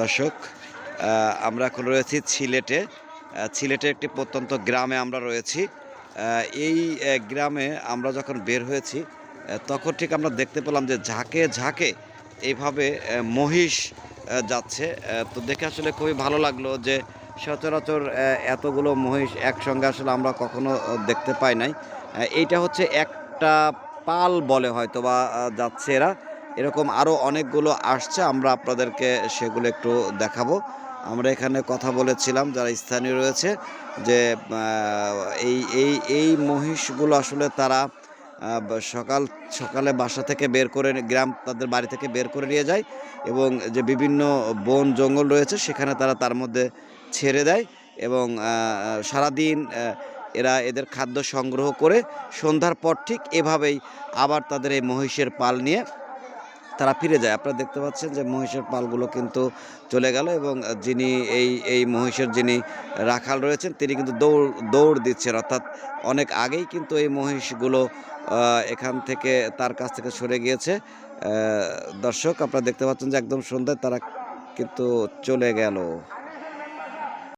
দর্শক আমরা এখন রয়েছি সিলেটে। সিলেটের একটি প্রত্যন্ত গ্রামে আমরা রয়েছি। এই গ্রামে আমরা যখন বের হয়েছি তখন ঠিক আমরা দেখতে পেলাম যে ঝাঁকে ঝাঁকে এইভাবে মহিষ যাচ্ছে। তো দেখে আসলে খুবই ভালো লাগল যে সচরাচর এতগুলো মহিষ একসঙ্গে আসলে আমরা কখনো দেখতে পাই নাই। এইটা হচ্ছে একটা পাল বলে হয়তো বা যাচ্ছে এরা। এরকম আরও অনেকগুলো আসছে, আমরা আপনাদেরকে সেগুলো একটু দেখাবো। আমরা এখানে কথা বলেছিলাম, যারা স্থানীয় রয়েছে, যে এই এই এই মহিষগুলো আসলে তারা সকাল, সকালে বাসা থেকে বের করে গ্রাম তাদের বাড়ি থেকে বের করে নিয়ে যায় এবং যে বিভিন্ন বন জঙ্গল রয়েছে, সেখানে তারা তার মধ্যে ছেড়ে দেয় এবং সারাদিন এরা এদের খাদ্য সংগ্রহ করে সন্ধ্যার পর ঠিক এভাবেই আবার তাদের এই মহিষের পাল নিয়ে তারা ফিরে যায়। আপনারা দেখতে পাচ্ছেন যে মহিষের পালগুলো কিন্তু চলে গেল এবং যিনি এই এই মহিষের যিনি রাখাল রয়েছেন, তিনি কিন্তু দৌড় দৌড় দিচ্ছেন। অর্থাৎ অনেক আগেই কিন্তু এই মহিষগুলো এখান থেকে তার কাছ থেকে সরে গিয়েছে। দর্শক, আপনারা দেখতে পাচ্ছেন যে একদম সন্ধ্যায় তারা কিন্তু চলে গেল।